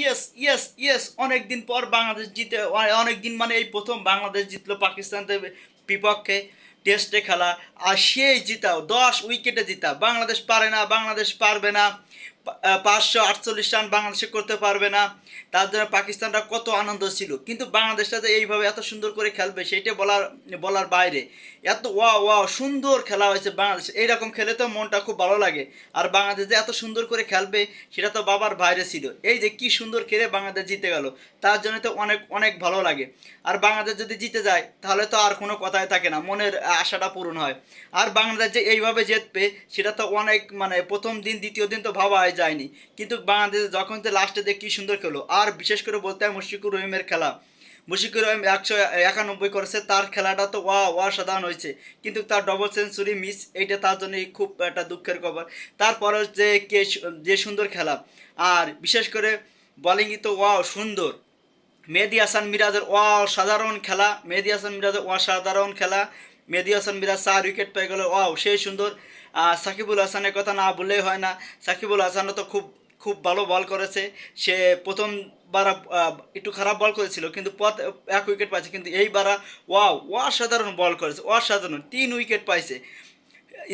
Yes yes yes অনেকদিন পর বাংলাদেশ জিতে, অনেকদিন মানে এই প্রথম বাংলাদেশ জিতলো পাকিস্তানের বিপক্ষে টেস্টে খেলা। আর সেই জিতাও, দশ উইকেটে জিতা। বাংলাদেশ পারে না, বাংলাদেশ পারবে না। পাঁচশো আটচল্লিশ রান বাংলাদেশে করতে পারবে না। তার জন্য পাকিস্তানরা কত আনন্দ ছিল। কিন্তু বাংলাদেশটা যে এইভাবে এত সুন্দর করে খেলবে, সেটা বলার বলার বাইরে। এত ওয়া ওয়া সুন্দর খেলা হয়েছে বাংলাদেশ। এইরকম খেলে তো মনটা খুব ভালো লাগে। আর বাংলাদেশ যে এত সুন্দর করে খেলবে, সেটা তো বাবার বাইরে ছিল। এই যে কি সুন্দর খেলে বাংলাদেশ জিতে গেল, তার জন্য তো অনেক অনেক ভালো লাগে। আর বাংলাদেশ যদি জিতে যায়, তাহলে তো আর কোনো কথাই থাকে না। মনের আশাটা পূরণ হয়। আর বাংলাদেশ যে এইভাবে জিতবে, সেটা তো অনেক মানে প্রথম দিন, দ্বিতীয় দিন তো ভাবাই যায়নি। কিন্তু বাংলাদেশ যখন যে লাস্টে দেখ কি সুন্দর খেলো আর বিশেষ করে বলতে হয় মুশফিকুর রহিমের খেলা। মুশফিকুর রহিম একশো একানব্বই করেছে, তার খেলাটা তো ওয়া, অসাধারণ হয়েছে। কিন্তু তার ডবল সেঞ্চুরি মিস এইটা তার জন্য খুব একটা দুঃখের খবর। তারপরে যে কে যে সুন্দর খেলা, আর বিশেষ করে বোলিংই তো ওয়াও, সুন্দর। মেহেদি হাসান মিরাজের অসাধারণ খেলা, মেহেদি হাসান মিরাজের অসাধারণ খেলা। মেহেদি হাসান, মিরাজ চার উইকেট পেয়ে গেল। ওয়াও সেই সুন্দর সাকিবুল হাসানের কথা না বললেই হয় না। সাকিবুল হাসানও তো খুব খুব ভালো বল করেছে। সে প্রথমবার বারা একটু খারাপ বল করেছিল, কিন্তু পথ, এক উইকেট পাইছে, কিন্তু এইবার ওয়াও অসাধারণ বল করেছে, অসাধারণ। তিন উইকেট পাইছে।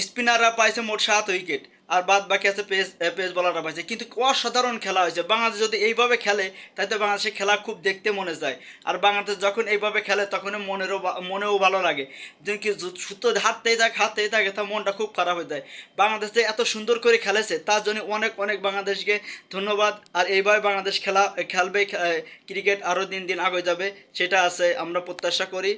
স্পিনাররা পাইছে মোট সাত উইকেট আর বাদ বাকি আছে পেস পেস বলাররা পাইছে কিন্তু অসাধারণ খেলা হয়েছে। বাংলাদেশ যদি এইভাবে খেলে, তাহলে বাংলাদেশের খেলা খুব দেখতে মনে যায়। আর বাংলাদেশ যখন এইভাবে খেলে, তখন মনেরও মনেও ভালো লাগে। কি সুতো হাততেই থাকে হাততেই থাকে তা মনটা খুব খারাপ হয়ে যায়। বাংলাদেশ যে এত সুন্দর করে খেলেছে, তার জন্য অনেক অনেক বাংলাদেশকে ধন্যবাদ। আর এইভাবে বাংলাদেশ খেলা, খেলবে ক্রিকেট আরও দিন দিন আগে যাবে, সেটা আছে, আমরা প্রত্যাশা করি।